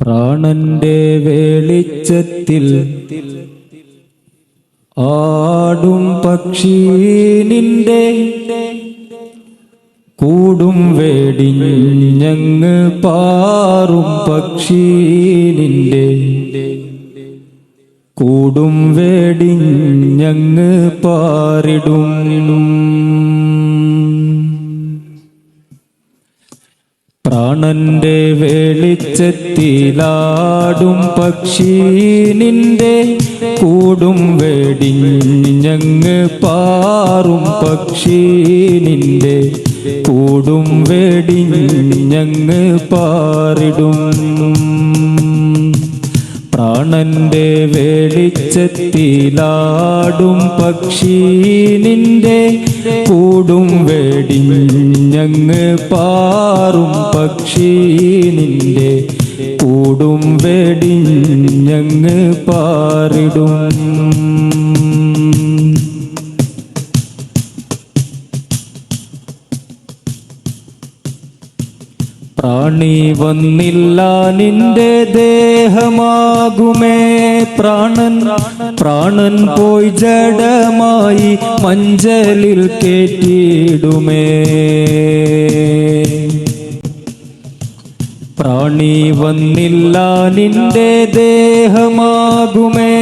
പ്രാണന്റെ വെളിച്ചത്തിൽ ആടും പക്ഷി നിന്റെ കൂടും വേടിഞ്ഞങ്ങ് പാറും പക്ഷി നിന്റെ കൂടും വേടിഞ്ഞങ്ങ് പാറിടും പ്രാണന്റെ വെളിച്ചത്തിലാടും പക്ഷി നിന്റെ കൂടും വെടിഞ്ഞങ്ങ് പാറും പക്ഷി നിന്റെ കൂടും വെടിഞ്ഞങ്ങ് പാറിടും. പ്രാണന്റെ വെളിച്ചത്തിലാടും പക്ഷി നിന്റെ കൂടും വെടിഞ്ഞങ്ങ് പാറും പക്ഷി നിന്റെ കൂടും വെടിഞ്ഞങ്ങ് പാറിടും. പ്രാണി വന്നില്ല നിന്റെ ദേഹമാകുമേ പ്രാണൻ. പ്രാണൻ പോയി ജഡമായി മഞ്ചലിൽ കേറ്റിയിടുമേ. പ്രാണി വന്നില്ല നിന്റെ ദേഹമാകുമേ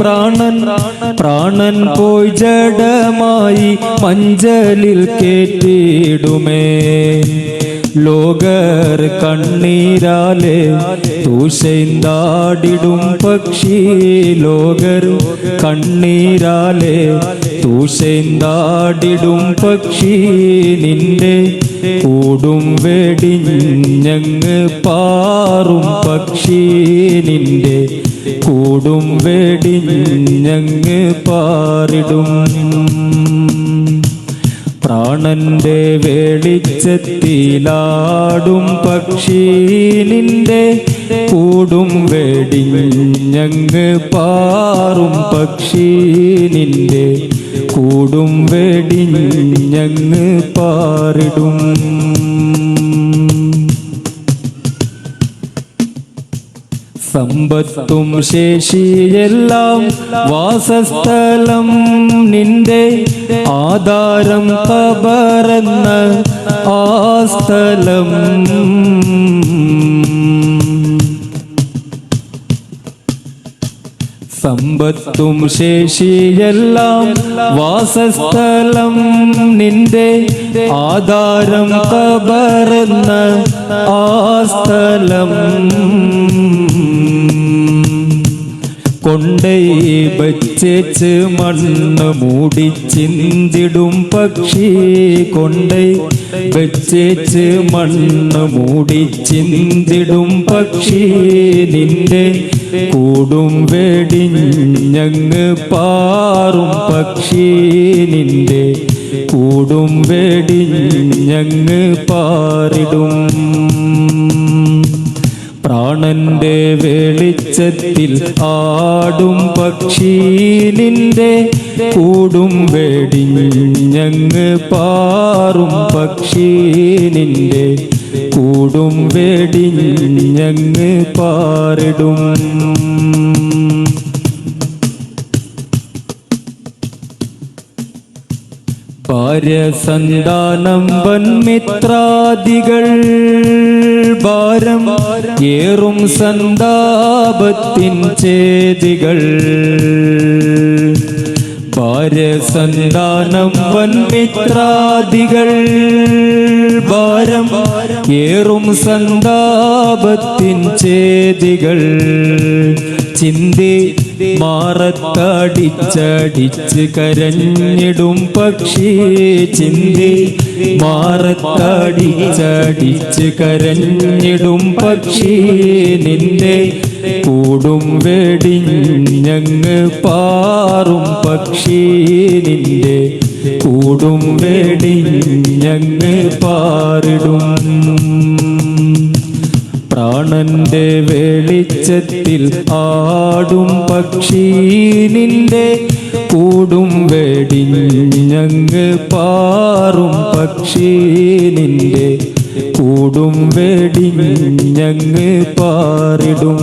പ്രാണൻ. പ്രാണൻ പോയി ജഡമായി മഞ്ചലിൽ കേറ്റിടുമേ ലോകർ കണ്ണീരാലേ തൂശൈന്താടിടും പക്ഷി. ലോകർ കണ്ണീരാലെ തൂശൈന്താടിടും പക്ഷി. നിന്റെ കൂടും വെടിഞ്ഞങ്ങ് പാറും പക്ഷി. നിന്റെ കൂടും വെടിഞ്ഞങ്ങ് പാറിടും. പ്രാണന്റെ വെളിച്ചത്തിലാടും പക്ഷി നിന്റെ കൂടും വെടിഞ്ഞങ്ങ് പാറും പക്ഷി നിന്റെ കൂടും വെടിഞ്ഞങ്ങ് പാറിടും. സമ്പത്തും ശേഷിയെല്ലാം വാസസ്ഥലം നിന്റെ ആധാരം കബറന്ന ആ സ്ഥലം. സമ്പത്തും ശേഷിയെല്ലാം വാസസ്ഥലം നിന്റെ ആധാരം കബറന്ന ആ സ്ഥലം. കൊണ്ടേ ബച്ചേച്ച് മണ്ണ് മൂടി ചിന്തിടും പക്ഷി. കൊണ്ടേ ബച്ചേച്ച് മണ്ണ് മൂടി ചിന്തിടും പക്ഷി. നിന്റെ കൂടും വെടിഞ്ഞങ്ങ് പാറും പക്ഷി. നിന്റെ കൂടും വെടിഞ്ഞങ്ങ് പാറിടും. പ്രാണന്റെ വെളിച്ചത്തിൽ ആടും പക്ഷി നിന്റെ കൂടും വെടിഞ്ഞങ്ങ് പാറും പക്ഷി നിന്റെ കൂടും വെടിഞ്ഞങ്ങ് പാറിടും. ഭാര്യസന്താനം വൻമിത്രാദികൾ. ഭാരം ഏറും സന്താപത്തിൻ ചേതികൾ. ഭാര്യസന്താനം വൻമിത്രാദികൾ. ഭാരം ഏറും സന്താപത്തിൻ ചേതികൾ. ചിന്തി മാറത്തടിച്ചടിച്ച് കരഞ്ഞിടും പക്ഷി. ചിന്തി മാറത്തടിച്ചടിച്ച് കരഞ്ഞിടും പക്ഷി. നിന്റെ കൂടും വെടിഞ്ഞങ്ങ് പാറും പക്ഷി. നിന്റെ കൂടും വെടിഞ്ഞങ്ങ് പാറിടും. പ്രാണന്റെ വെളിച്ചത്തിൽ ആടും പക്ഷി നിന്റെ കൂടും വെടിഞ്ഞങ്ങ് പാറും പക്ഷി നിന്റെ കൂടും വെടിഞ്ഞങ്ങ് പാറിടും.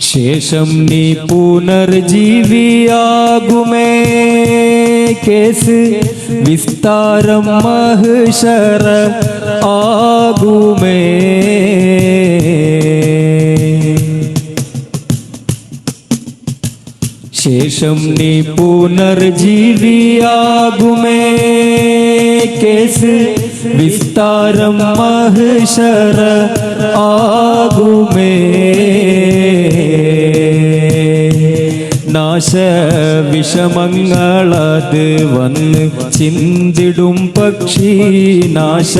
ശേഷം നീ പുനർജീവിയാകുമേ. കേസ് വിസ്താരം മഹിഷറ ആകുമേ. ശേഷം നീ പുനർജീവിയാകുമേ. കേസ് വിസ്താരം മഹിഷറ നാശ വിഷമങ്ങളത് വന്ന് ചിന്തിടും പക്ഷി നാശ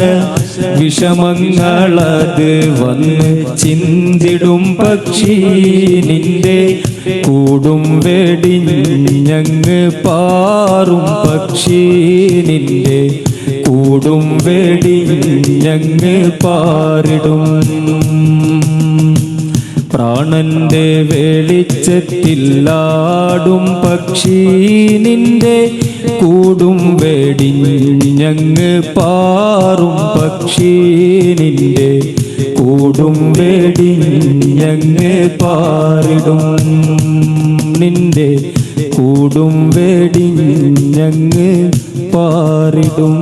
വിഷമങ്ങളത് വന്ന് ചിന്തിടും പക്ഷി നിന്റെ കൂടും വെടിഞ്ഞങ്ങ് പാറും പക്ഷി നിന്റെ കൂടും വെടിഞ്ഞങ്ങ് പാറിടും. പ്രാണന്റെ വെളിച്ചത്തില്ലാടും പക്ഷി നിന്റെ കൂടും വെടിഞ്ഞങ്ങ് പാറും പക്ഷി നിന്റെ കൂടും വെടിഞ്ഞങ്ങ് പാറിടും നിന്റെ കൂടും വെടിഞ്ഞങ്ങ് പാറിടും.